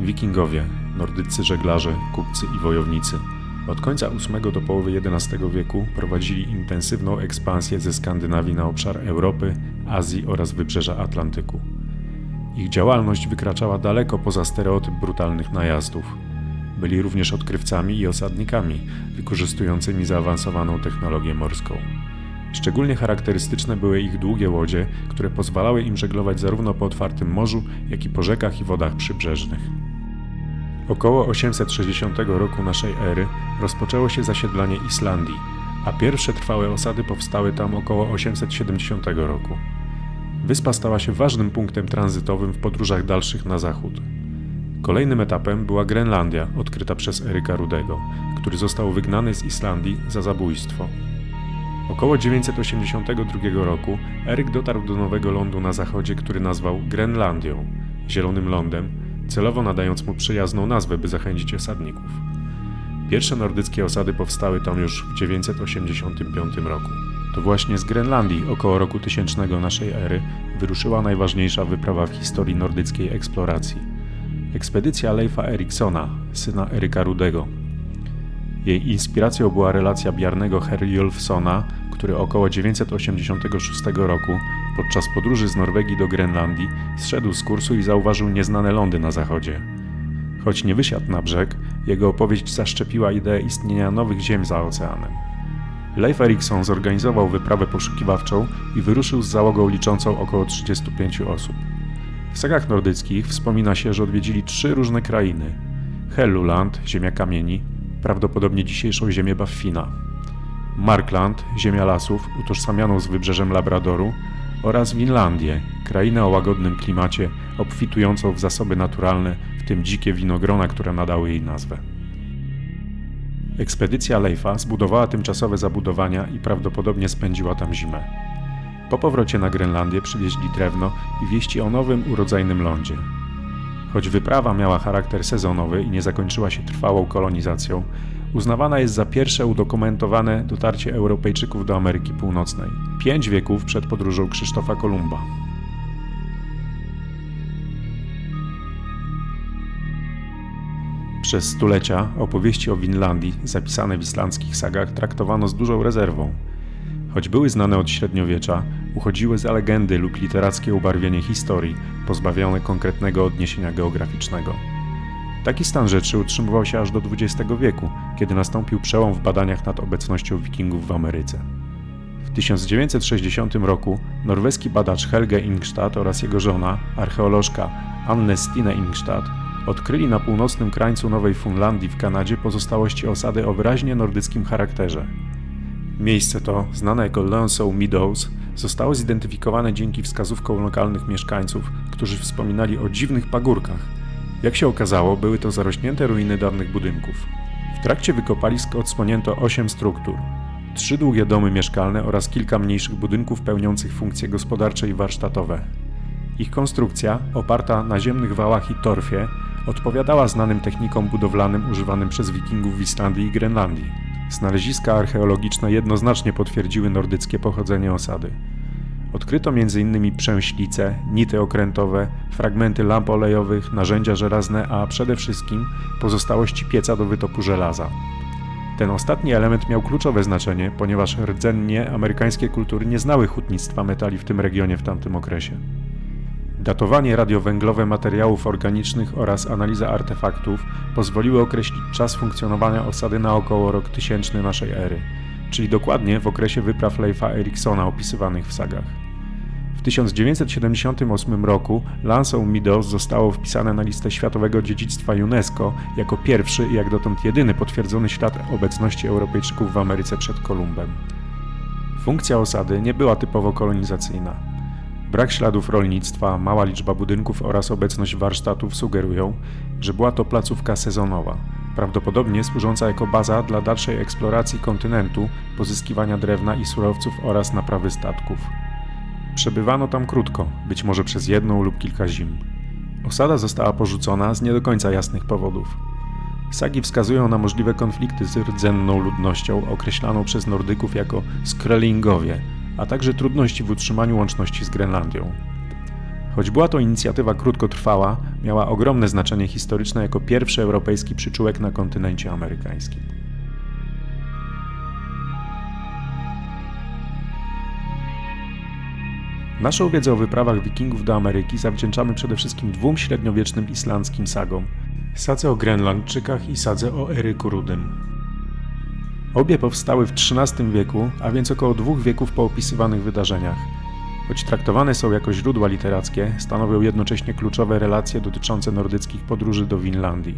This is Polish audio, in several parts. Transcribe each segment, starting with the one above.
Wikingowie, nordyccy żeglarze, kupcy i wojownicy. Od końca VIII do połowy XI wieku prowadzili intensywną ekspansję ze Skandynawii na obszar Europy, Azji oraz wybrzeża Atlantyku. Ich działalność wykraczała daleko poza stereotyp brutalnych najazdów. Byli również odkrywcami i osadnikami, wykorzystującymi zaawansowaną technologię morską. Szczególnie charakterystyczne były ich długie łodzie, które pozwalały im żeglować zarówno po otwartym morzu, jak i po rzekach i wodach przybrzeżnych. Około 860 roku naszej ery rozpoczęło się zasiedlanie Islandii, a pierwsze trwałe osady powstały tam około 870 roku. Wyspa stała się ważnym punktem tranzytowym w podróżach dalszych na zachód. Kolejnym etapem była Grenlandia, odkryta przez Eryka Rudego, który został wygnany z Islandii za zabójstwo. Około 982 roku Eryk dotarł do nowego lądu na zachodzie, który nazwał Grenlandią, Zielonym Lądem, celowo nadając mu przyjazną nazwę, by zachęcić osadników. Pierwsze nordyckie osady powstały tam już w 985 roku. To właśnie z Grenlandii około roku 1000 naszej ery wyruszyła najważniejsza wyprawa w historii nordyckiej eksploracji. Ekspedycja Leifa Eriksona, syna Eryka Rudego. Jej inspiracją była relacja Bjarnego Herjolfsona, który około 986 roku podczas podróży z Norwegii do Grenlandii zszedł z kursu i zauważył nieznane lądy na zachodzie. Choć nie wysiadł na brzeg, jego opowieść zaszczepiła ideę istnienia nowych ziem za oceanem. Leif Erikson zorganizował wyprawę poszukiwawczą i wyruszył z załogą liczącą około 35 osób. W sagach nordyckich wspomina się, że odwiedzili trzy różne krainy: Helluland, ziemia kamieni, prawdopodobnie dzisiejszą ziemię Baffina, Markland, ziemia lasów, utożsamianą z wybrzeżem Labradoru, oraz Winlandię, krainę o łagodnym klimacie, obfitującą w zasoby naturalne, w tym dzikie winogrona, które nadały jej nazwę. Ekspedycja Leifa zbudowała tymczasowe zabudowania i prawdopodobnie spędziła tam zimę. Po powrocie na Grenlandię przywieźli drewno i wieści o nowym, urodzajnym lądzie. Choć wyprawa miała charakter sezonowy i nie zakończyła się trwałą kolonizacją, uznawana jest za pierwsze udokumentowane dotarcie Europejczyków do Ameryki Północnej, pięć wieków przed podróżą Krzysztofa Kolumba. Przez stulecia opowieści o Winlandii, zapisane w islandzkich sagach, traktowano z dużą rezerwą. Choć były znane od średniowiecza, uchodziły za legendy lub literackie ubarwienie historii, pozbawione konkretnego odniesienia geograficznego. Taki stan rzeczy utrzymywał się aż do XX wieku, kiedy nastąpił przełom w badaniach nad obecnością wikingów w Ameryce. W 1960 roku norweski badacz Helge Ingstad oraz jego żona, archeolożka Anne Stine Ingstad, odkryli na północnym krańcu Nowej Funlandii w Kanadzie pozostałości osady o wyraźnie nordyckim charakterze. Miejsce to, znane jako Lonesome Meadows, zostało zidentyfikowane dzięki wskazówkom lokalnych mieszkańców, którzy wspominali o dziwnych pagórkach. Jak się okazało, były to zarośnięte ruiny dawnych budynków. W trakcie wykopalisk odsłonięto 8 struktur. Trzy długie domy mieszkalne oraz kilka mniejszych budynków pełniących funkcje gospodarcze i warsztatowe. Ich konstrukcja, oparta na ziemnych wałach i torfie, odpowiadała znanym technikom budowlanym używanym przez wikingów w Islandii i Grenlandii. Znaleziska archeologiczne jednoznacznie potwierdziły nordyckie pochodzenie osady. Odkryto m.in. przęślice, nity okrętowe, fragmenty lamp olejowych, narzędzia żelazne, a przede wszystkim pozostałości pieca do wytopu żelaza. Ten ostatni element miał kluczowe znaczenie, ponieważ rdzennie amerykańskie kultury nie znały hutnictwa metali w tym regionie w tamtym okresie. Datowanie radiowęglowe materiałów organicznych oraz analiza artefaktów pozwoliły określić czas funkcjonowania osady na około rok 1000 naszej ery, czyli dokładnie w okresie wypraw Leifa Eriksona opisywanych w sagach. W 1978 roku Lansą Meadows zostało wpisane na listę Światowego Dziedzictwa UNESCO jako pierwszy i jak dotąd jedyny potwierdzony ślad obecności Europejczyków w Ameryce przed Kolumbem. Funkcja osady nie była typowo kolonizacyjna. Brak śladów rolnictwa, mała liczba budynków oraz obecność warsztatów sugerują, że była to placówka sezonowa, prawdopodobnie służąca jako baza dla dalszej eksploracji kontynentu, pozyskiwania drewna i surowców oraz naprawy statków. Przebywano tam krótko, być może przez jedną lub kilka zim. Osada została porzucona z nie do końca jasnych powodów. Sagi wskazują na możliwe konflikty z rdzenną ludnością określaną przez Nordyków jako Skrellingowie, a także trudności w utrzymaniu łączności z Grenlandią. Choć była to inicjatywa krótkotrwała, miała ogromne znaczenie historyczne jako pierwszy europejski przyczółek na kontynencie amerykańskim. Naszą wiedzę o wyprawach wikingów do Ameryki zawdzięczamy przede wszystkim dwóm średniowiecznym islandzkim sagom. Sadze o Grenlandczykach i sadze o Eryku Rudym. Obie powstały w XIII wieku, a więc około dwóch wieków po opisywanych wydarzeniach. Choć traktowane są jako źródła literackie, stanowią jednocześnie kluczowe relacje dotyczące nordyckich podróży do Winlandii.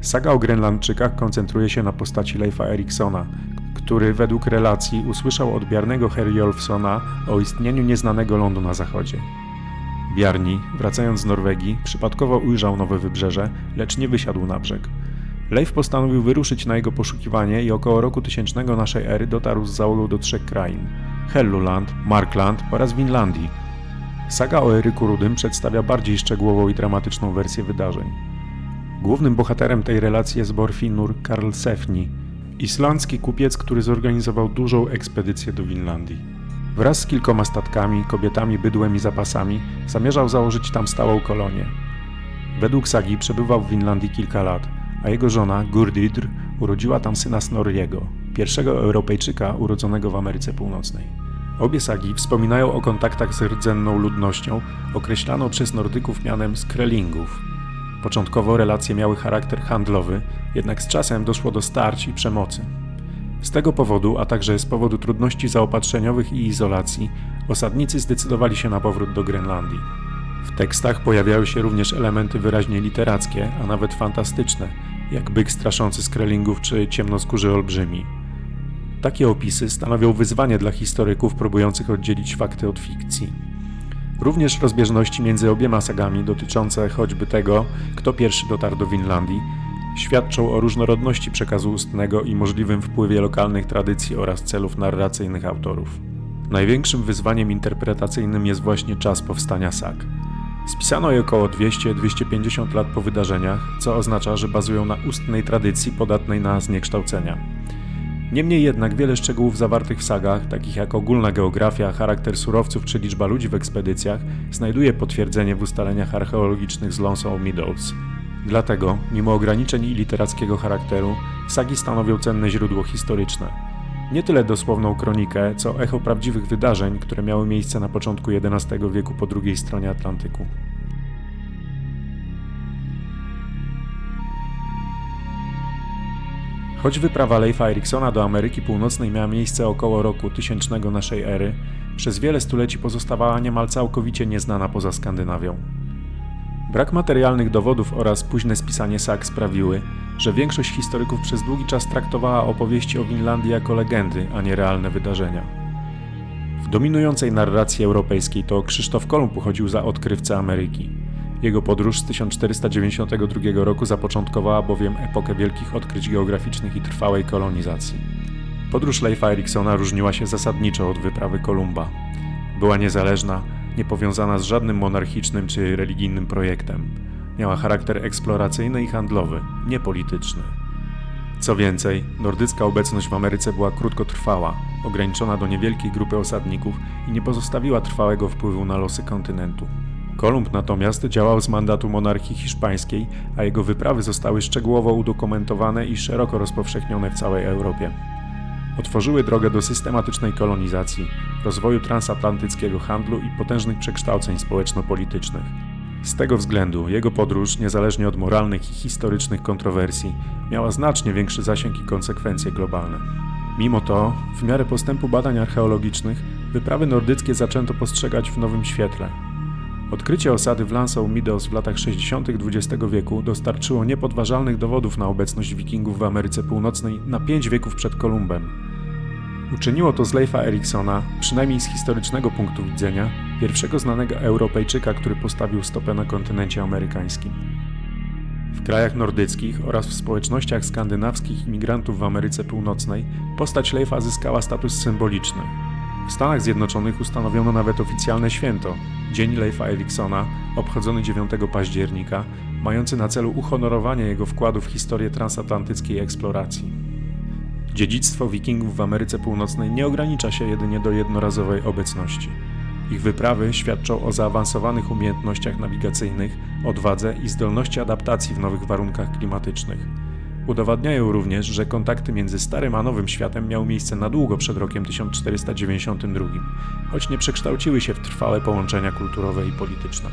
Saga o Grenlandczykach koncentruje się na postaci Leifa Eriksona, który według relacji usłyszał od Bjarnego Herjolfsona o istnieniu nieznanego lądu na zachodzie. Bjarni, wracając z Norwegii, przypadkowo ujrzał nowe wybrzeże, lecz nie wysiadł na brzeg. Leif postanowił wyruszyć na jego poszukiwanie i około roku tysięcznego naszej ery dotarł z załogą do trzech krain Helluland, Markland oraz Winlandii. Saga o Eryku Rudym przedstawia bardziej szczegółową i dramatyczną wersję wydarzeń. Głównym bohaterem tej relacji jest Borfinur Karl Sefni, islandzki kupiec, który zorganizował dużą ekspedycję do Winlandii. Wraz z kilkoma statkami, kobietami, bydłem i zapasami zamierzał założyć tam stałą kolonię. Według sagi przebywał w Winlandii kilka lat, a jego żona Gurdidr urodziła tam syna Snorriego, pierwszego Europejczyka urodzonego w Ameryce Północnej. Obie sagi wspominają o kontaktach z rdzenną ludnością, określaną przez Nordyków mianem skrelingów. Początkowo relacje miały charakter handlowy, jednak z czasem doszło do starć i przemocy. Z tego powodu, a także z powodu trudności zaopatrzeniowych i izolacji, osadnicy zdecydowali się na powrót do Grenlandii. W tekstach pojawiały się również elementy wyraźnie literackie, a nawet fantastyczne, jak byk straszący skrelingów czy ciemnoskórzy olbrzymi. Takie opisy stanowią wyzwanie dla historyków próbujących oddzielić fakty od fikcji. Również rozbieżności między obiema sagami dotyczące choćby tego, kto pierwszy dotarł do Winlandii, świadczą o różnorodności przekazu ustnego i możliwym wpływie lokalnych tradycji oraz celów narracyjnych autorów. Największym wyzwaniem interpretacyjnym jest właśnie czas powstania sag. Spisano je około 200-250 lat po wydarzeniach, co oznacza, że bazują na ustnej tradycji podatnej na zniekształcenia. Niemniej jednak wiele szczegółów zawartych w sagach, takich jak ogólna geografia, charakter surowców czy liczba ludzi w ekspedycjach, znajduje potwierdzenie w ustaleniach archeologicznych z Lonesome Meadows. Dlatego, mimo ograniczeń i literackiego charakteru, sagi stanowią cenne źródło historyczne. Nie tyle dosłowną kronikę, co echo prawdziwych wydarzeń, które miały miejsce na początku XI wieku po drugiej stronie Atlantyku. Choć wyprawa Leifa Eriksona do Ameryki Północnej miała miejsce około roku 1000 naszej ery, przez wiele stuleci pozostawała niemal całkowicie nieznana poza Skandynawią. Brak materialnych dowodów oraz późne spisanie sag sprawiły, że większość historyków przez długi czas traktowała opowieści o Winlandii jako legendy, a nie realne wydarzenia. W dominującej narracji europejskiej to Krzysztof Kolumb uchodził za odkrywcę Ameryki. Jego podróż z 1492 roku zapoczątkowała bowiem epokę wielkich odkryć geograficznych i trwałej kolonizacji. Podróż Leifa Eriksona różniła się zasadniczo od wyprawy Kolumba. Była niezależna, niepowiązana z żadnym monarchicznym czy religijnym projektem. Miała charakter eksploracyjny i handlowy, nie polityczny. Co więcej, nordycka obecność w Ameryce była krótkotrwała, ograniczona do niewielkiej grupy osadników i nie pozostawiła trwałego wpływu na losy kontynentu. Kolumb natomiast działał z mandatu monarchii hiszpańskiej, a jego wyprawy zostały szczegółowo udokumentowane i szeroko rozpowszechnione w całej Europie. Otworzyły drogę do systematycznej kolonizacji, rozwoju transatlantyckiego handlu i potężnych przekształceń społeczno-politycznych. Z tego względu jego podróż, niezależnie od moralnych i historycznych kontrowersji, miała znacznie większy zasięg i konsekwencje globalne. Mimo to, w miarę postępu badań archeologicznych, wyprawy nordyckie zaczęto postrzegać w nowym świetle. Odkrycie osady w Lansau Meadows w latach 60. XX wieku dostarczyło niepodważalnych dowodów na obecność wikingów w Ameryce Północnej na pięć wieków przed Kolumbem. Uczyniło to z Leifa Eriksona, przynajmniej z historycznego punktu widzenia, pierwszego znanego Europejczyka, który postawił stopę na kontynencie amerykańskim. W krajach nordyckich oraz w społecznościach skandynawskich imigrantów w Ameryce Północnej postać Leifa zyskała status symboliczny. W Stanach Zjednoczonych ustanowiono nawet oficjalne święto Dzień Leifa Eriksona, obchodzony 9 października, mający na celu uhonorowanie jego wkładu w historię transatlantyckiej eksploracji. Dziedzictwo wikingów w Ameryce Północnej nie ogranicza się jedynie do jednorazowej obecności. Ich wyprawy świadczą o zaawansowanych umiejętnościach nawigacyjnych, odwadze i zdolności adaptacji w nowych warunkach klimatycznych. Udowadniają również, że kontakty między Starym a Nowym Światem miały miejsce na długo przed rokiem 1492, choć nie przekształciły się w trwałe połączenia kulturowe i polityczne.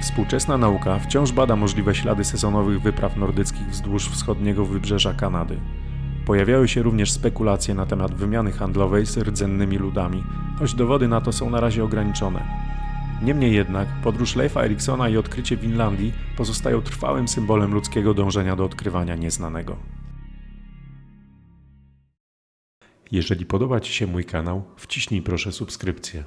Współczesna nauka wciąż bada możliwe ślady sezonowych wypraw nordyckich wzdłuż wschodniego wybrzeża Kanady. Pojawiały się również spekulacje na temat wymiany handlowej z rdzennymi ludami, choć dowody na to są na razie ograniczone. Niemniej jednak podróż Leifa Eriksona i odkrycie Winlandii pozostają trwałym symbolem ludzkiego dążenia do odkrywania nieznanego. Jeżeli podoba Ci się mój kanał, wciśnij proszę subskrypcję.